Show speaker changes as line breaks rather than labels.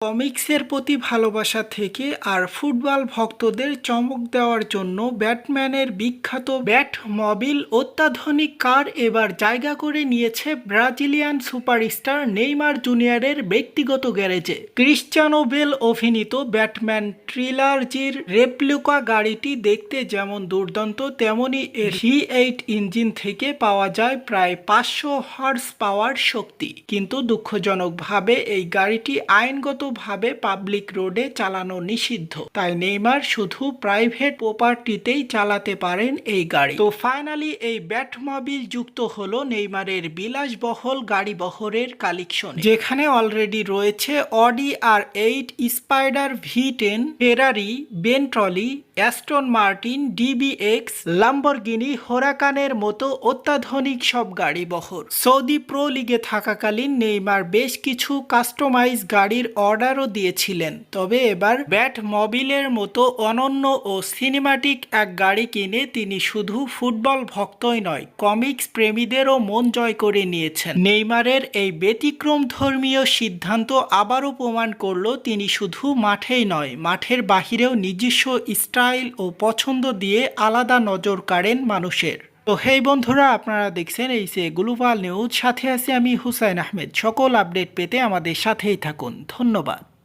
কমিক্সের প্রতি ভালোবাসা থেকে আর ফুটবল ভক্তদের চমক দেওয়ার জন্য ব্যাটম্যানের বিখ্যাত ব্যাট মবিল অত্যাধুনিক কার এবার জায়গা করে নিয়েছে ব্রাজিলিয়ান সুপারস্টার নেইমার জুনিয়রের ব্যক্তিগত গ্যারেজে। ক্রিশ্চিয়ানো বেল অভিনীত ব্যাটম্যান ট্রিলার্জির রেপ্লিকা গাড়িটি দেখতে যেমন দুর্দান্ত, তেমনি এর ভি এইট ইঞ্জিন থেকে পাওয়া যায় প্রায় পাঁচশো হর্স পাওয়ার শক্তি। কিন্তু দুঃখজনকভাবে এই গাড়িটি আইনগতভাবে পাবলিক রোডে চালানো নিষিদ্ধ। তাই নেইমার শুধু প্রাইভেট প্রপার্টিতেই চালাতে পারেন এই গাড়ি। তো ফাইনালি এই ব্যাটমবিল যুক্ত হলো নেইমারের বিলাসবহল গাড়ি বহরের কালেকশন যেখানে অলরেডি রয়েছে Audi R eight Spyder V ten Ferrari Bentley Aston Martin DBX Lamborghini হোরাকানের মতো অত্যাধুনিক সব গাড়ি বহর। সৌদি প্রো লিগে থাকাকালীন নেইমার বেশ কিছু কাস্টমাইজ গাড়ির অর্ডারও দিয়েছিলেন। তবে এবার ব্যাট মবিলের মতো অনন্য ও সিনেমাটিক এক গাড়ি কিনে তিনি শুধু ফুটবল ভক্তই নয়, কমিক্স প্রেমীদেরও মন জয় করে নিয়েছেন। নেইমারের এই ব্যতিক্রম ধর্মীয় সিদ্ধান্ত আবারও প্রমাণ করল তিনি শুধু মাঠেই নয়, মাঠের বাহিরেও নিজস্ব স্টাইল ও পছন্দ দিয়ে আলাদা নজর কাড়েন মানুষের। তো হেই বন্ধুরা, আপনারা দেখছেন এই সে গ্লোবাল নিউজ। সাথে আছে আমি হুসাইন আহমেদ। সকল আপডেট পেতে আমাদের সাথেই থাকুন। ধন্যবাদ।